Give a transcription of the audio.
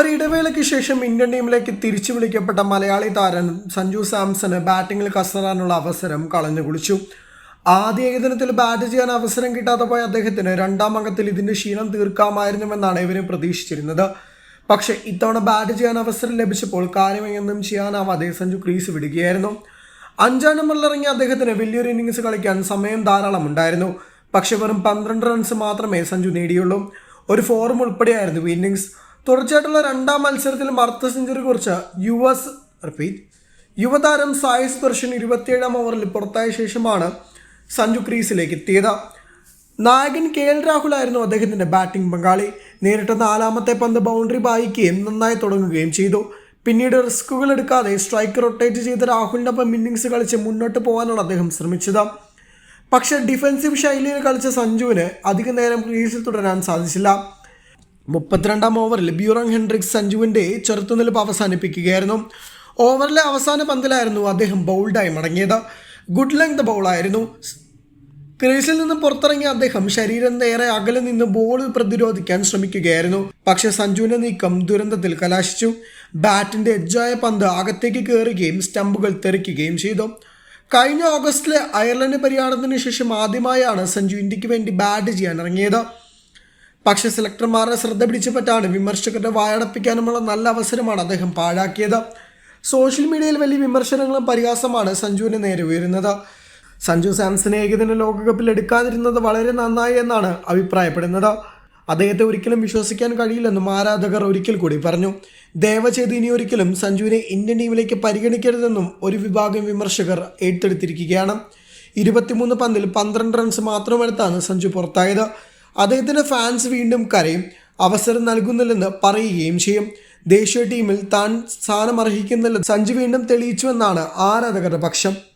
ഒരിടവേളയ്ക്ക് ശേഷം ഇന്ത്യൻ ടീമിലേക്ക് തിരിച്ചു വിളിക്കപ്പെട്ട മലയാളി താരം സഞ്ജു സാംസണ് ബാറ്റിംഗിൽ കസറാനുള്ള അവസരം കളഞ്ഞു കുളിച്ചു ആദ്യ ഏകദിനത്തിൽ ബാറ്റ് ചെയ്യാൻ അവസരം കിട്ടാതെ പോയ അദ്ദേഹത്തിന് രണ്ടാം അംഗത്തിൽ ഇതിന്റെ ക്ഷീണം തീർക്കാമായിരുന്നുവെന്നാണ് ഇവരും പ്രതീക്ഷിച്ചിരുന്നത്. പക്ഷേ ഇത്തവണ ബാറ്റ് ചെയ്യാൻ അവസരം ലഭിച്ചപ്പോൾ കാര്യമൊന്നും ചെയ്യാനാവാതെ സഞ്ജു ക്രീസ് വിടുകയായിരുന്നു. അഞ്ചാം നമ്പറിൽ ഇറങ്ങിയ അദ്ദേഹത്തിന് വലിയൊരു ഇന്നിങ്സ് കളിക്കാൻ സമയം ധാരാളം ഉണ്ടായിരുന്നു. പക്ഷെ വെറും പന്ത്രണ്ട് റൺസ് മാത്രമേ സഞ്ജു നേടിയുള്ളൂ. ഒരു ഫോറും ഉൾപ്പെടെയായിരുന്നു ഇന്നിങ്സ് തുടർച്ചയായിട്ടുള്ള രണ്ടാം മത്സരത്തിൽ അർദ്ധ സെഞ്ചുറി കുറിച്ച യു എസ് റിപ്പീറ്റ് യുവതാരം സായി സുദർശൻ ഇരുപത്തിയേഴാം ഓവറിൽ പുറത്തായ ശേഷമാണ് സഞ്ജു ക്രീസിലേക്ക് എത്തിയത്. നായകൻ കെ എൽ രാഹുൽ ആയിരുന്നു അദ്ദേഹത്തിന്റെ ബാറ്റിംഗ് പങ്കാളി. നേരിട്ട് നാലാമത്തെ പന്ത് ബൗണ്ടറി ബായിക്കുകയും നന്നായി തുടങ്ങുകയും ചെയ്തു. പിന്നീട് റിസ്കുകൾ എടുക്കാതെ സ്ട്രൈക്ക് റൊട്ടേറ്റ് ചെയ്ത രാഹുലിനൊപ്പം ഇന്നിങ്സ് കളിച്ച് മുന്നോട്ട് പോകാനാണ് അദ്ദേഹം ശ്രമിച്ചത്. പക്ഷേ ഡിഫൻസീവ് ശൈലിയിൽ കളിച്ച സഞ്ജുവിന് അധിക നേരം ക്രീസിൽ തുടരാൻ സാധിച്ചില്ല. മുപ്പത്തിരണ്ടാം ഓവറിൽ ബ്യൂറോങ് ഹെൻഡ്രിക്സ് സഞ്ജുവിന്റെ ചെറുത്തുനിൽപ്പ് അവസാനിപ്പിക്കുകയായിരുന്നു. ഓവറിലെ അവസാന പന്തിലായിരുന്നു അദ്ദേഹം ബൗൾഡായി മടങ്ങിയത്. ഗുഡ് ലെങ്ത് ബൗളായിരുന്നു ക്രീസിൽ നിന്ന് പുറത്തിറങ്ങിയ അദ്ദേഹം ശരീരം നേരെ അകലെ നിന്ന് ബോൾ പ്രതിരോധിക്കാൻ ശ്രമിക്കുകയായിരുന്നു. പക്ഷേ സഞ്ജുവിന്റെ നീക്കം ദുരന്തത്തിൽ കലാശിച്ചു. ബാറ്റിന്റെ എഡ്ജായ പന്ത് അകത്തേക്ക് കയറുകയും സ്റ്റമ്പുകൾ തെറിക്കുകയും ചെയ്തു. കഴിഞ്ഞ ഓഗസ്റ്റിലെ അയർലൻഡ് പര്യടനത്തിന് ശേഷം ആദ്യമായാണ് സഞ്ജു ഇന്ത്യയ്ക്ക് വേണ്ടി ബാറ്റ് ചെയ്യാൻ ഇറങ്ങിയത്. പക്ഷേ സെലക്ടർമാരുടെ ശ്രദ്ധ പിടിച്ചുപറ്റാണ് വിമർശകരുടെ വായടപ്പിക്കാനുമുള്ള നല്ല അവസരമാണ് അദ്ദേഹം പാഴാക്കിയത്. സോഷ്യൽ മീഡിയയിൽ വലിയ വിമർശനങ്ങളും പരിഹാസമാണ് സഞ്ജുവിന് നേരെ ഉയരുന്നത്. സഞ്ജു സാംസനെ ഏകദിന ലോകകപ്പിൽ എടുക്കാതിരുന്നത് വളരെ നന്നായി എന്നാണ് അഭിപ്രായപ്പെടുന്നത്. അദ്ദേഹത്തെ ഒരിക്കലും വിശ്വസിക്കാൻ കഴിയില്ലെന്നും ആരാധകർ ഒരിക്കൽ കൂടി പറഞ്ഞു. ദയവ് ചെയ്ത് ഇനി ഒരിക്കലും സഞ്ജുവിനെ ഇന്ത്യൻ ടീമിലേക്ക് പരിഗണിക്കരുതെന്നും ഒരു വിഭാഗം വിമർശകർ ഏറ്റെടുത്തിരിക്കുകയാണ്. ഇരുപത്തിമൂന്ന് പന്തിൽ പന്ത്രണ്ട് റൺസ് മാത്രമെടുത്താണ് സഞ്ജു പുറത്തായത്. അദ്ദേഹത്തിന്റെ ഫാൻസ് വീണ്ടും കരയും അവസരം നൽകുന്നില്ലെന്ന് പറയുകയും ചെയ്യും. ദേശീയ ടീമിൽ താൻ സ്ഥാനം അർഹിക്കുന്നില്ലെന്ന് സഞ്ജു വീണ്ടും തെളിയിച്ചുവെന്നാണ് ആരാധകരുടെ പക്ഷം.